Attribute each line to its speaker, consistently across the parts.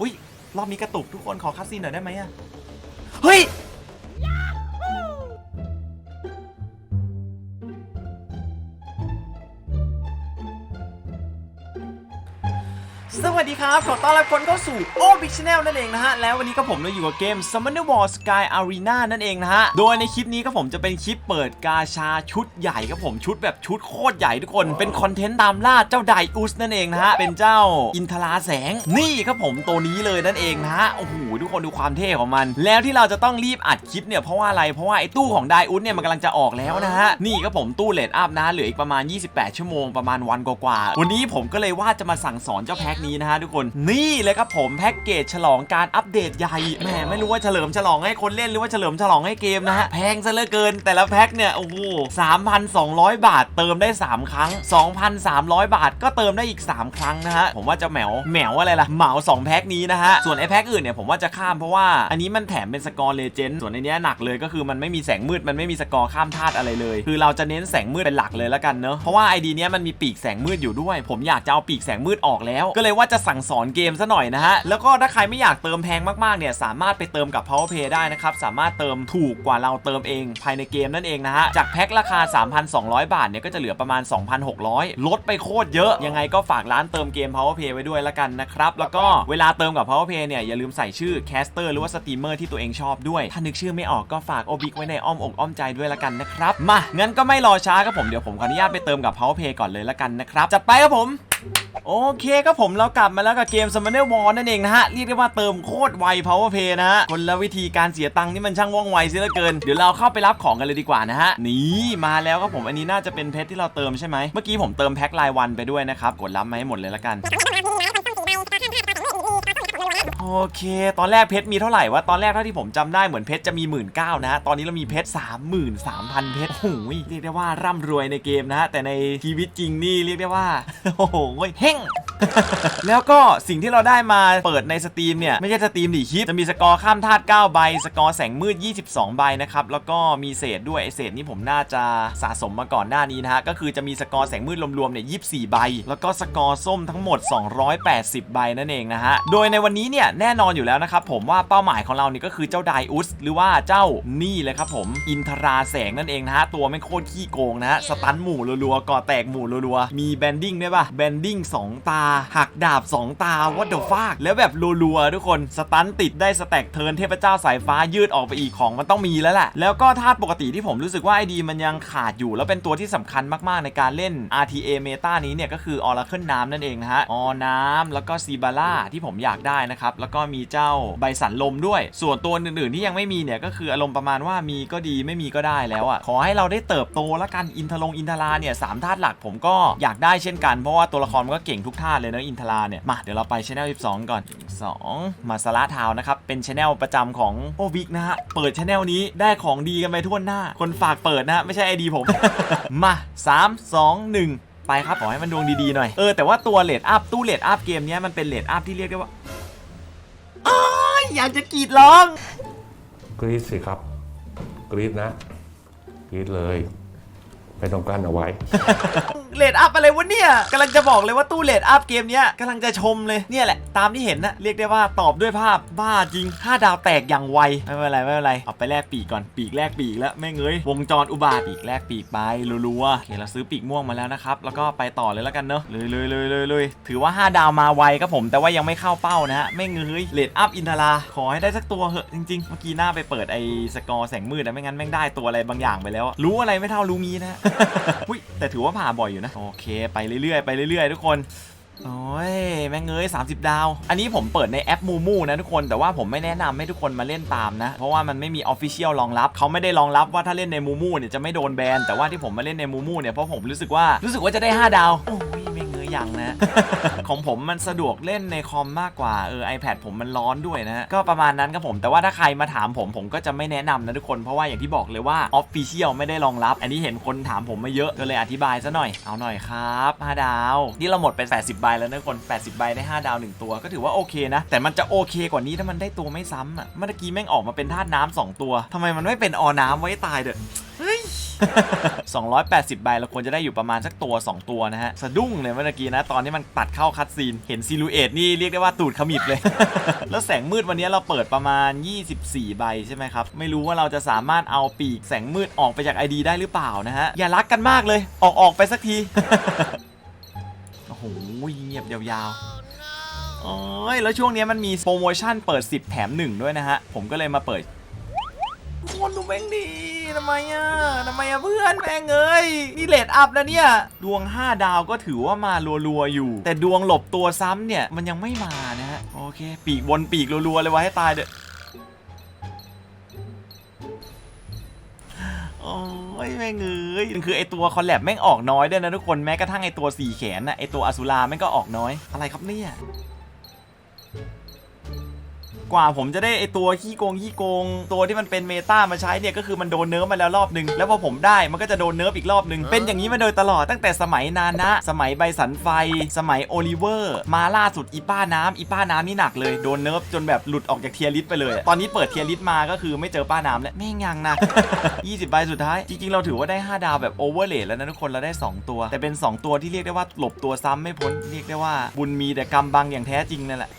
Speaker 1: อุ้ยรอบนี้กระตุกทุกคนขอคัสซีนหน่อยได้ไหมอะเฮ้ย สวัสดีครับ ขอต้อนรับคนเข้าสู่ o b i Channel นั่นเองนะฮะ แล้ววันนี้ก็ผมเราอยู่กับเกม Summoner War Sky Arena นั่นเองนะฮะ โดยในคลิปนี้ก็ผมจะเป็นคลิปเปิดกาชาชุดใหญ่ครับผมชุดแบบชุดโคตรใหญ่ทุกคน เป็นคอนเทนต์ตามล่าเจ้าไดอุสนั่นเองนะฮะ เป็นเจ้าอินทราแสงนี่ครับผมตัวนี้เลยนั่นเองนะฮะ โอ้โหทุกคนดูความเท่ของมัน แล้วที่เราจะต้องรีบอัดคลิปเนี่ยเพราะว่าอะไร เพราะว่าไอ้ตู้ของไดอุสเนี่ยมันกำลังจะออกแล้วนะฮะ นี่ครับผมตู้เลดอัพนะเหลืออีกประมาณ 28 ชั่วโมงประมาณวันกว่าๆวันนี้ผมก็เลยว่าจะมาสั่งสอนเจ้าแพ็คนี้นะฮะทุกคนนี่เลยครับผมแพ็กเกจฉลองการอัปเดตใหญ่แหมไม่รู้ว่าเฉลิมฉลองให้คนเล่นหรือว่าเฉลิมฉลองให้เกมนะฮะแพงซะเหลือเกิน แต่ละแพ็คเนี่ยโอ้โห3,200บาทเติมได้ 3 ครั้ง 2,300 บาทก็เติมได้อีก 3 ครั้งนะฮะผมว่าจะแหมวแหมวอะไรล่ะเหมา2แพ็คนี้นะฮะส่วนไอแพ็คอื่นเนี่ยผมว่าจะข้ามเพราะว่าอันนี้มันแถมเป็นสกอร์เลเจนด์ส่วนในเนี้ยหนักเลยก็คือมันไม่มีแสงมืดมันไม่มีสกอร์ข้ามธาตุอะไรเลย คือเราจะเน้นแสงมืดเป็นหลักเลยแล้วกันเนอะเพราะว่าไอดีเนี้ยมันมีปีกแสงมืดอยู่ด้วย ผมอยากจะเอาปีกแสงมืดออกแล้วก็เลยว่าจะสั่งสอนเกมซะหน่อยนะฮะ แล้วก็ถ้าใครไม่อยากเติมแพงมากๆเนี่ยสามารถไปเติมกับ Power Pay ได้นะครับ สามารถเติมถูกกว่าเราเติมเองภายในเกมนั่นเองนะฮะ จากแพ็คราคา 3,200 บาทเนี่ยก็จะเหลือประมาณ 2,600 ลดไปโคตรเยอะ ยังไงก็ฝากร้านเติมเกม Power Pay ไว้ด้วยละกันนะครับ แล้วก็เวลาเติมกับ Power Pay เนี่ยอย่าลืมใส่ชื่อแคสเตอร์หรือว่าสตรีมเมอร์ที่ตัวเองชอบด้วย ถ้านึกชื่อไม่ออกก็ฝากโอบิกไว้ในอ้อมอกอ้อมใจด้วยละกันนะครับ มางั้นก็ไม่รอช้าครับผมเดี๋ยวผมขออนุญาตไปเติมกับ Power Pay ก่อนเลยละกันนะครับจัดไปครับผม โอเคก็ผมเรากลับมาแล้วกับเกม Summoner War นั่นเองนะฮะ เรียกได้ว่าเติมโคตรไว Power Pay นะฮะ คนละวิธีการเสียตังค์นี่มันช่างว่องไวเสียเหลือเกิน เดี๋ยวเราเข้าไปรับของกันเลยดีกว่านะฮะ นี่มาแล้วครับผมอันนี้น่าจะเป็นเพชรที่เราเติมใช่ไหมเมื่อกี้ผมเติมแพ็ครายวันไปด้วยนะครับ กดรับมาให้หมดเลยละกัน โอเค ตอนแรกเพชรมีเท่าไหร่วะ ตอนแรกเท่าที่ผมจำได้เหมือนเพชรจะมี1 9ื่นนะฮะ ตอนนี้เรามีเพชร33,000เพชร โอ้โหเรียกได้ว่าร่ำรวยในเกมนะฮะ แต่ในชีวิตจริงนี่เรียกได้ว่า โอ้โหเฮ้ง แล้วก็สิ่งที่เราได้มาเปิดในสตรีมเนี่ย ไม่ใช่สตรีมดิคลิป จะมีสกอร์ข้ามธาตุ9ใบ สกอร์แสงมืด 22 ใบนะครับ แล้วก็มีเศษด้วยเศษนี้ผมน่าจะสะสมมาก่อนหน้านี้นะฮะ ก็คือจะมีสกอร์แสงมืดรวมๆเนี่ย24 ใบ แล้วก็สกอร์ส้มทั้งหมด 280 ใบนั่นเองนะฮะ โดยในวันนี้เนี่ยแน่นอนอยู่แล้วนะครับผมว่าเป้าหมายของเราเนี่ก็คือเจ้าไดอุสหรือว่าเจ้านี่เลยครับผมอินทราแสงนั่นเองนะฮะตัวไม่โคตรขี้โกงนะฮะสตันหมู่รัวๆก่อแตกหมู่รัวๆมีแบนดิ้งด้วยป่ะแบนดิ้ง2ตาหักดาบ 2 ตาวัดเดอะฟากแล้วแบบรัวๆทุกคนสตันติดได้สแต็กเทินเทพเจ้าสายฟ้ายืดออกไปอีกของมันต้องมีแล้วแหละแล้วก็ธาตุปกติที่ผมรู้สึกว่าไอดีมันยังขาดอยู่ แล้วเป็นตัวที่สำคัญมากๆในการเล่น RTA เมตานี้เนี่ยก็คือ Oracle น้ำนั่นเองนะฮะออน้ำแล้วก็ซีบาร่าที่ผมอยากได้นะครับแล้วก็มีเจ้าใบสันลมด้วย ส่วนตัวอื่นๆที่ยังไม่มีเนี่ยก็คืออารมณ์ประมาณว่ามีก็ดีไม่มีก็ได้แล้วอะขอให้เราได้เติบโตแล้วกันอินทลงอินทราเนี่ยสามธาตุหลักผมก็อยากได้เช่นกันเพราะว่าตัวละครมันก็เก่งทุกธาตุเลยนะอินทราเนี่ย มาเดี๋ยวเราไปช anel 12 ก่อน 2 มาสลาทาวนะครับ เป็นช anel ประจำของโอวิกนะฮะ เปิดช anel นี้ได้ของดีกันไปทั่วหน้า คนฝากเปิดนะฮะไม่ใช่ไอดีผม มา 3 2 1ไปครับ ขอให้มันดวงดี ๆ หน่อย เออ แต่ว่าตัวเลดอัพตู้เลดอัพเกมเนี้ยมันเป็นเลดอัพที่เรียกได้ว่าอ้ายอยากจะกรีดร้อง
Speaker 2: กรีดสิครับ กรีดนะ กรีดเลย ไม่ต้องกั้นเอาไว้
Speaker 1: เลดอัพอะไรวะเนี่ยกำลังจะบอกเลยว่าตู้เลดอัพเกมเนี้ยกำลังจะชมเลยเนี่ยแหละ ตามที่เห็นนะเรียกได้ว่าตอบด้วยภาพบ้าจริง 5 ดาวแตกอย่างไวไม่เป็นไรไม่เป็นไรเอาไปแลกปีกก่อนปีกแลกปีกแล้วไม่เงยวงจรอุบาทปีกแลกปีกไปรัวๆโอเคเราซื้อปีกม่วงมาแล้วนะครับแล้วก็ไปต่อเลยแล้วกันเนอะเลยเลยเลยเลยเลยถือว่า 5 ดาวมาไวครับผม แต่ว่ายังไม่เข้าเป้านะฮะไม่เงยเลดอัพอินทราขอให้ได้สักตัวเหอะจริงๆเมื่อกี้หน้าไปเปิดไอ้สกอร์แสงมืดนะไม่งั้นแม่งได้ตัวอะไรบางอย่างไปแล้วรู้อะไรไม่เท่ารู้งี้นะฮะอุ้ยแต่ถือว่าผ่าบ่อยอยู่นะ โอเค ไปเรื่อยๆ ไปเรื่อยๆ ทุกคนโอ้ยแม่งเงย30 ดาว อันนี้ผมเปิดในแอปมูมูนะทุกคนแต่ว่าผมไม่แนะนำให้ทุกคนมาเล่นตามนะ เพราะว่ามันไม่มีออฟฟิเชียลรองรับ เขาไม่ได้รองรับว่าถ้าเล่นในมูมูเนี่ยจะไม่โดนแบนแต่ว่าที่ผมมาเล่นในมูมูเนี่ยเพราะผมรู้สึกว่ารู้สึกว่าจะได้ 5 ดาวโอ้ย ยังนะ ของผมมันสะดวกเล่นในคอมมากกว่าเออ iPad ผมมันร้อนด้วยนะ ก็ประมาณนั้นครับผม แต่ว่าถ้าใครมาถามผมผมก็จะไม่แนะนำนะทุกคน เพราะว่าอย่างที่บอกเลยว่า Official ไม่ได้รองรับ อันนี้เห็นคนถามผมมาเยอะก็เลยอธิบายซะหน่อย เอาหน่อยครับ5ดาว นี่เราหมดไป 80 ใบแล้วนะคน 80 ใบได้ 5 ดาว 1 ตัว ก็ถือว่าโอเคนะ แต่มันจะโอเคกว่านี้ถ้ามันได้ตัวไม่ซ้ำอะ เมื่อกี้แม่งออกมาเป็นธาตุน้ำสองตัวทำไมมันไม่เป็นออน้ำไว้ตายเด้อ 280 ใบเราควรจะได้อยู่ประมาณสักตัว 2 ตัวนะฮะ สะดุ้งเลยเมื่อกี้นะ ตอนนี้มันตัดเข้าคัดซีน เห็นซิลูเอตนี่เรียกได้ว่าตูดขมิบเลย แล้วแสงมืดวันนี้เราเปิดประมาณ 24 ใบใช่ไหมครับ ไม่รู้ว่าเราจะสามารถเอาปีกแสงมืดออกไปจาก ID ได้หรือเปล่านะฮะ อย่ารักกันมากเลย ออกออกไปสักที โอ้โหเงียบยาวๆโอ้ยแล้วช่วงนี้มันมีโปรโมชั่นเปิด 10 แถม 1 ด้วยนะฮะ ผมก็เลยมาเปิด คนดูแม่งดีทำไมอะทำไมอะเพื่อนแม่งเอ้ยนี่เลดอัพแล้วเนี่ย ดวง 5 ดาวก็ถือว่ามารัวๆอยู่ แต่ดวงหลบตัวซ้ำเนี่ย มันยังไม่มานะฮะ โอเค ปีกบนปีกรัวๆเลยวะให้ตายเด้อโอ้ยแม่งเอ้ยคือไอตัวคอลแลบแม่งออกน้อยด้วยนะทุกคนแม้กระทั่งไอตัวสี่แขนน่ะไอตัวอสุราแม่งก็ออกน้อยอะไรครับเนี่ย กว่าผมจะได้ไอตัวขี้โกงขี้โกง ตัวที่มันเป็นเมตามาใช้เนี่ยก็คือมันโดนเนิร์ฟมาแล้วรอบหนึ่งแล้วพอผมได้มันก็จะโดนเนิร์ฟอีกรอบหนึ่งเป็นอย่างนี้มาโดยตลอดตั้งแต่สมัยนานะ สมัยใบสันไฟ สมัยโอลิเวอร์ มาล่าสุดอีป้าน้ำอีป้าน้ำนี่หนักเลยโดนเนิร์ฟจนแบบหลุดออกจากเทียร์ลิสต์ไปเลยอะตอนนี้เปิดเทียร์ลิสต์มาก็คือไม่เจอป้าน้ำแล้วไม่งยังนะ20ใบสุดท้าย จริงๆ เราถือว่าได้ 5 ดาวแบบโอเวอร์เลแล้วนะทุกคนเราได้ 2 ตัว แต่เป็น 2 ตัวที่เรียกได้ว่าหลบตัวซ้ำไม่พ้นเรียกได้ว่าบุญมีแต่กรรมบังอย่างแท้จริงนั่นแหละ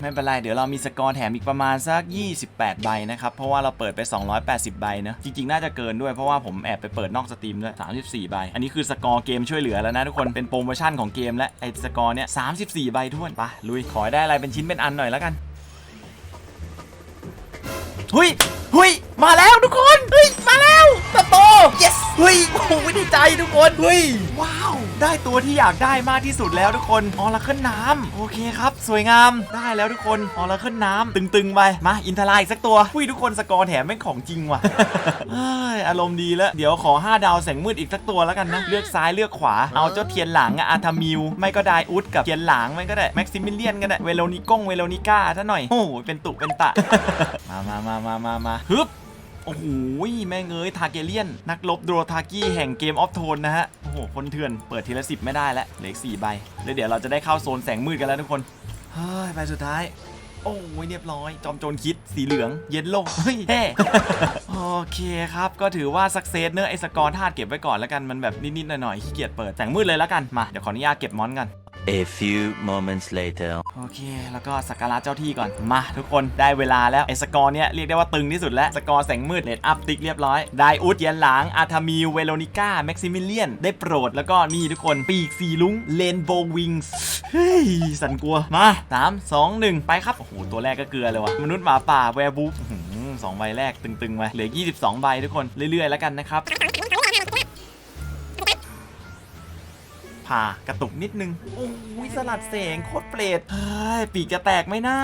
Speaker 1: ไม่เป็นไรเดี๋ี๋ยวเรามีสกอร์แถมอีกประมาณสัก 28 ใบนะครับ เพราะว่าเราเปิดไป 280 ใบเนอะจริง ๆ น่าจะเกินด้วยเพราะว่าผมแอบไปเปิดนอกสตรีมด้วย 34 ใบ อันนี้คือสกอร์เกมช่วยเหลือแล้วนะทุกคน เป็นโปรโมชั่นของเกมและไอ้สกอร์เนี้ย34 ใบท้วนไปลุย ขอได้อะไรเป็นชิ้นเป็นอันหน่อยแล้วกัน หุยหุยมาแล้วทุกคน เฮ้ย มาแล้วตะโต yes เฮ้ยโอ้โหดีใจทุกคนเฮ้ยว้าว ได้ตัวที่อยากได้มากที่สุดแล้วทุกคนออร์เคิลน้ำโอเคครับ สวยงามได้แล้วทุกคนออร์เคิลน้ำตึงๆไปมาอินทรายอีกสักตัวหุยทุกคนสกอร์แถมแม่งของจริงว่ะเฮ้ยอารมณ์ดีแล้วเดี๋ยวขอ 5 ดาวแสงมืดอีกสักตัวแล้วกันนะ เลือกซ้ายเลือกขวาเอาเจ้าเทียนหลังอะอาร์ทามิว ไม่ก็ไดอุดกับเทียนหลังไม่ก็ได้แม็กซิมิเลียนก็ได้เวโรนิกงเวโรนิก้าถ้าหน่อยโอ้โหเป็นตุเป็นตะมามามามามามาฮึบ โอ้โหแม่งเอ้ยทาเกเลียน นักลบโดรทากี้แห่งเกมออฟโทนนะฮะ โอ้โห คนเถื่อน เปิดทีละสิบไม่ได้แล้วเหลืออกสี่ใบแล้วเดี๋ยวเราจะได้เข้าโซนแสงมืดกันแล้วทุกคนเฮ้ยใบสุดท้าย โอ้ยเรียบร้อย จอมโจรคิดสีเหลืองเย็นโลกเฮ้ยแฮ่โอเคครับ ก็ถือว่าสักเซสเนอะไอสกอร์ธาตุเก็บไว้ก่อนแล้วกันมันแบบนิดๆหน่อยๆขี้เกียจเปิดแสงมืดเลยแล้วกันมาเดี๋ยวขออนุญาตเก็บมอนกัน
Speaker 3: A few moments later.
Speaker 1: โอเค แล้วก็สักการะเจ้าที่ก่อน มาทุกคนได้เวลาแล้วไอสกอร์เนี่ยเรียกได้ว่าตึงที่สุดแล้ว สกอร์แสงมืดเลดอัพติ๊กเรียบร้อยไดอุดเยนหลางอาร์ทามิลเวโรนิก้าแม็กซิมิเลียน ได้โปรดแล้วก็นี่ทุกคนปีกสีลุงเลนโบวิงส์เฮ้ย สันกลัว มาสามสองหนึ่งไปครับ โอ้โห ตัวแรกก็เกลือเลยว่ะ มนุษย์หมาป่าแวร์บูฟสองใบแรกตึงๆไปเหลือ 22 ใบทุกคนเรื่อยๆแล้วกันนะครับ ผ่ากระตุกนิดนึง โอ้ยสลัดแสงโคตรเปรตเฮ้ยปีกจะแตกไหมนะ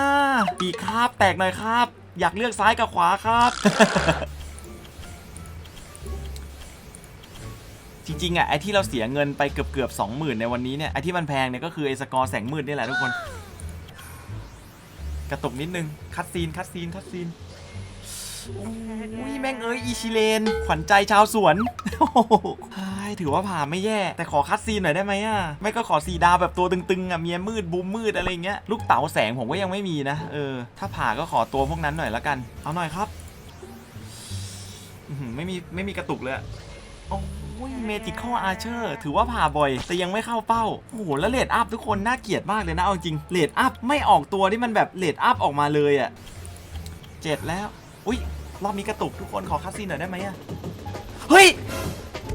Speaker 1: ปีกครับแตกหน่อยครับ อยากเลือกซ้ายกับขวาครับจริงๆอะไอ้ที่เราเสียเงินไปเกือบเกือบสองหมื่นในวันนี้เนี่ยไอ้ที่มันแพงเนี่ยก็คือไอสกอร์แสงมืดนี่แหละทุกคน กระตุกนิดนึง คัดซีนคัดซีนคัดซีนโอ้ยแม่งเอ้ยอีชิเลน ขวัญใจชาวสวนโอ้โห ถือว่าผ่าไม่แย่ แต่ขอคัดซีนหน่อยได้ไหมอะ ไม่ก็ขอสีดาวแบบตัวตึงๆอะเมียมืดบูมมืดอะไรเงี้ย ลูกเต๋าแสงผมก็ยังไม่มีนะ เออ ถ้าผ่าก็ขอตัวพวกนั้นหน่อยละกัน เอาหน่อยครับไม่มีไม่มีกระตุกเลยโอ้ยเมจิคอลอาร์เชอร์ ถือว่าผ่าบ่อย แต่ยังไม่เข้าเป้า โอ้โห แล้วเลดอัพทุกคนน่าเกลียดมากเลยนะเอาจริงเลดอัพไม่ออกตัวที่มันแบบเลดอัพออกมาเลยอะเจ็ดแล้ว อุ้ยรอบนี้กระตุกทุกคนขอคัสซีนหน่อยได้ไหมอะเฮ้ย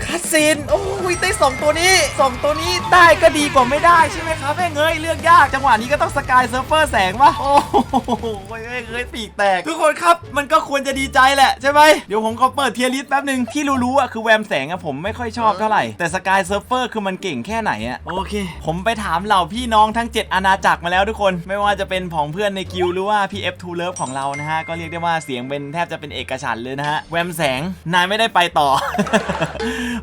Speaker 1: คัสซีนโอ้ยได้สองตัวนี้สองตัวนี้ได้ก็ดีกว่าไม่ได้ใช่ไหมครับแม่งเอ้ยเลือกยากจังหวะนี้ก็ต้องสกายเซิร์ฟเฟอร์แสงวะโอ้โหแม่งเอ้ยปีกแตก ทุกคนครับมันก็ควรจะดีใจแหละใช่ไหมเดี๋ยวผมขอเปิดเทียร์ลิสต์แป๊บหนึ่งที่รู้ๆอะคือแวมแสงอะผมไม่ค่อยชอบเท่าไหร่แต่สกายเซิร์ฟเฟอร์คือมันเก่งแค่ไหนอะโอเค ผมไปถามเหล่าพี่น้องทั้ง 7 อาณาจักรมาแล้วทุกคน ไม่ว่าจะเป็นผองเพื่อนในกิลด์หรือว่า PF2 Love ของเรานะฮะก็เรียกได้ว่าเสียงเป็นแทบจะเป็นเอกฉันท์เลยนะฮะแวมแสงนายไม่ได้ไปต่อ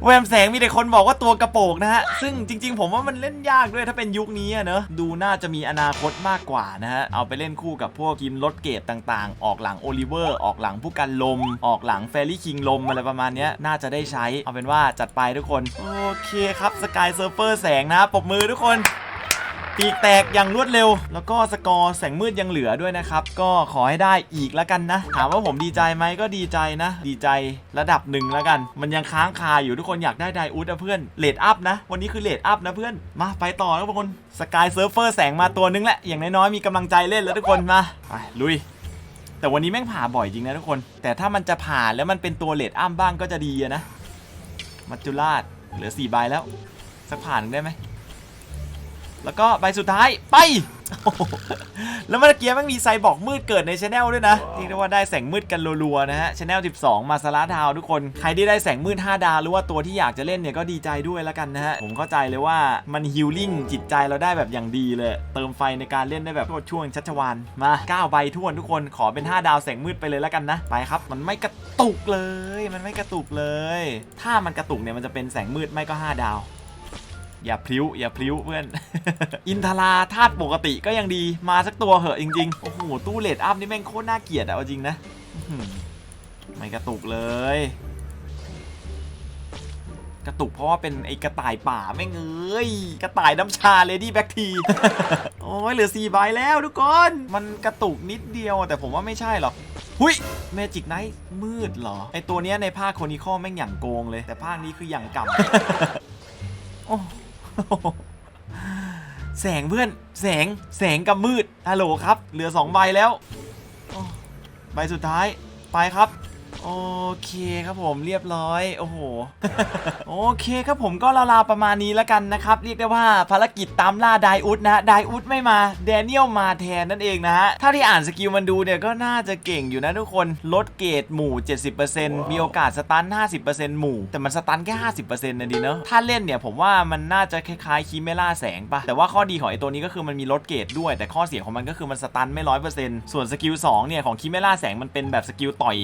Speaker 1: แวมแสงมีแต่คนบอกว่าตัวกระโปงนะฮะ ซึ่งจริง ๆ ผมว่ามันเล่นยากด้วยถ้าเป็นยุคนี้อะเนอะดูน่าจะมีอนาคตมากกว่านะฮะ เอาไปเล่นคู่กับพวกทีมรถเกตต่างๆ ออกหลังโอลิเวอร์ ออกหลังผู้กันลม ออกหลังแฟรี่คิงลมอะไรประมาณนี้น่าจะได้ใช้ เอาเป็นว่าจัดไปทุกคน โอเคครับสกายเซิร์ฟเฟอร์แสงนะปรบมือทุกคน ปีกแตกอย่างรวดเร็ว แล้วก็สกอร์แสงมืดยังเหลือด้วยนะครับ ก็ขอให้ได้อีกแล้วกันนะ ถามว่าผมดีใจไหมก็ดีใจนะ ดีใจระดับหนึ่งแล้วกัน มันยังค้างคาอยู่ทุกคนอยากได้ไดอุดนะเพื่อนเลดอัพนะ วันนี้คือเลดอัพนะเพื่อนมาไปต่อแล้วทุกคนสกายเซิร์ฟเฟอร์แสงมาตัวนึงแหละอย่างน้อยๆมีกำลังใจเล่นแล้วทุกคนมาไปลุยแต่วันนี้แม่งผ่าบ่อยจริงนะทุกคน แต่ถ้ามันจะผ่าแล้วมันเป็นตัวเลดอัพบ้างก็จะดีนะ มัจจุราชเหลือสี่ใบแล้ว สักผ่านได้ไหม แล้วก็ใบสุดท้ายไปโอ้โหแล้วเมื่อกี้มันมีไซบอกมืดเกิดในช anel ด้วยนะเรียกได้ว่าได้แสงมืดกันรัวๆนะฮะช anel 12 มาสลาดาวทุกคน ใครที่ได้แสงมืด 5 ดาวหรือว่าตัวที่อยากจะเล่นเนี่ยก็ดีใจด้วยแล้วกันนะฮะ ผมเข้าใจเลยว่ามันฮิลลิ่งจิตใจเราได้แบบอย่างดีเลย เติมไฟในการเล่นได้แบบช่วงชัชวานมา9ใบทวนทุกคนขอเป็น 5 ดาวแสงมืดไปเลยแล้วกันนะไปครับ มันไม่กระตุกเลย มันไม่กระตุกเลย ถ้ามันกระตุกเนี่ยมันจะเป็นแสงมืดไม่ก็ 5 ดาว อย่าพลิ้ว อย่าพลิ้วเพื่อน อินทราธาตุปกติก็ยังดีมาสักตัวเหอะจริง ๆ โอ้โห ตู้เลดอัพนี่แม่งโคตรน่าเกลียดอะจริงนะไม่กระตุกเลย กระตุกเพราะว่าเป็นไอกระต่ายป่าแม่งเอ้ยกระต่ายน้ำชาเลดี้แบ็กทีโอ้ยเหลือสี่ใบแล้วทุกคนมันกระตุกนิดเดียวแต่ผมว่าไม่ใช่หรอกหุยเมจิกไนท์มืดเหรอ ไอตัวเนี้ยในภาคโคนิคอแม่งอย่างโกงเลย แต่ภาคนี้คืออย่างกำโอ้ แสงเพื่อนแสงแสงกับมืดฮัลโหลครับ เหลือสองใบแล้วใบสุดท้ายไปครับ โอเคครับผมเรียบร้อยโอ้โหโอเคครับผมก็ราวๆประมาณนี้แล้วกันนะครับเรียกได้ว่าภารกิจตามล่าไดอุดนะไดอุดไม่มาแดเนียลมาแทนนั่นเองนะฮะถ้าที่อ่านสกิลมันดูเนี่ยก็น่าจะเก่งอยู่นะทุกคนลดเกรดหมู่ 70%มีโอกาสสตัน 50%หมู่ แต่มันสตันแค่ 50%นะดีเนาะถ้าเล่นเนี่ยผมว่ามันน่าจะคล้ายๆคิเมล่าแสงปะแต่ว่าข้อดีของไอ้ตัวนี้ก็คือมันมีลดเกรดด้วย แต่ข้อเสียของมันก็คือมันสตันไม่ร้อยเปอร์เซ็นต์ส่วนสกิล2เนี่ยของคิเมล่าแสงมันเป็นแบบสกิลต่อย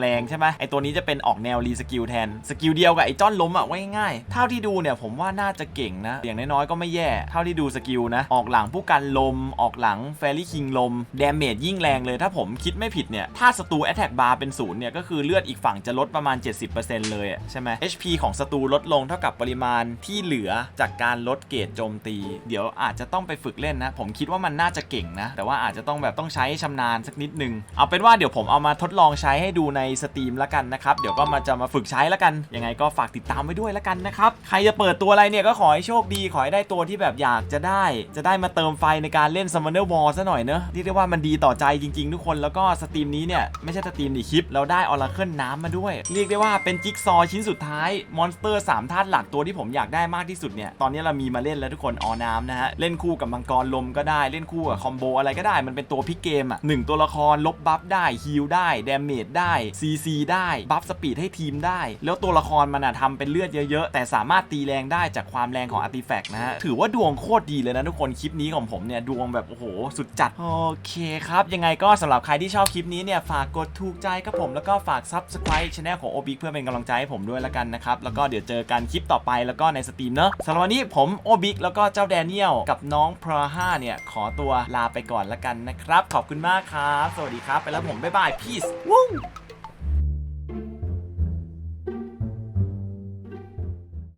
Speaker 1: แรงๆใช่ไหมไอตัวนี้จะเป็นออกแนวรีสกิลแทนสกิลเดียวกับไอจ้อนล้มอะไว้ง่ายเท่าที่ดูเนี่ยผมว่าน่าจะเก่งนะอย่างน้อยๆก็ไม่แย่เท่าที่ดูสกิลนะออกหลังผู้กันลมออกหลังแฟรี่คิงลมเดาเมจยิ่งแรงเลยถ้าผมคิดไม่ผิดเนี่ยถ้าศัตรู attack bar เป็นศูนย์เนี่ยก็คือเลือดอีกฝั่งจะลดประมาณ 70%เลยใช่ไหม HP ของศัตรูลดลงเท่ากับปริมาณที่เหลือจากการลดเกรดโจมตี เดี๋ยวอาจจะต้องไปฝึกเล่นนะ ผมคิดว่ามันน่าจะเก่งนะ แต่ว่าอาจจะต้องแบบต้องใช้ชำนาญสักนิดนึง เอาเป็นว่าเดี๋ยวผมเอามาทดลองใช้ให้ดูในสตรีมแล้วกันนะครับ เดี๋ยวก็มาจะมาฝึกใช้แล้วกัน ยังไงก็ฝากติดตามไว้ด้วยแล้วกันนะครับ ใครจะเปิดตัวอะไรเนี่ยก็ขอให้โชคดี ขอให้ได้ตัวที่แบบอยากจะได้ จะได้มาเติมไฟในการเล่น Summoner War ซะหน่อยเนอะเรียกได้ว่ามันดีต่อใจจริง ๆ ทุกคน แล้วก็สตรีมนี้เนี่ยไม่ใช่สตรีมดิคลิป เราได้ออร์เคิลน้ำมาด้วย เรียกได้ว่าเป็นจิ๊กซอว์ชิ้นสุดท้ายมอนสเตอร์3ธาตุหลักตัวที่ผมอยากได้มากที่สุดเนี่ยตอนนี้เรามีมาเล่นแล้วทุกคนออน้ำนะฮะเล่นคู่กับมังกรลมก็ได้เล่นคู่กับคอมโบอะไรก็ได้มันเป็นตัวพิกเกมอะหนึ่งตัวละครลบบัฟได้ฮีลได้ดาเมจได้ CC ได้ บัฟสปีดให้ทีมได้ แล้วตัวละครมันอะทำเป็นเลือดเยอะๆ แต่สามารถตีแรงได้จากความแรงของอาร์ติแฟกต์นะฮะ ถือว่าดวงโคตรดีเลยนะทุกคน คลิปนี้ของผมเนี่ย ดวงแบบ โอ้โห สุดจัด โอเคครับ ยังไงก็สำหรับใครที่ชอบคลิปนี้เนี่ย ฝากกดถูกใจครับผมแล้วก็ฝาก Subscribe Channel ของ o b i เพื่อเป็นกำลังใจให้ผมด้วยล้วกันนะครับแล้วก็เดี๋ยวเจอกันคลิปต่อไปแล้วก็ในสตรีมเนอะสำหรับวันนี้ผมโอบิกแล้วก็เจ้าแดเนียลกับน้องพราห้าเนี่ยขอตัวลาไปก่อนล้วกันนะครับ ขอบคุณมากครับ สวัสดีครับ ไปแล้วผม บ๊ายบาย peace วู้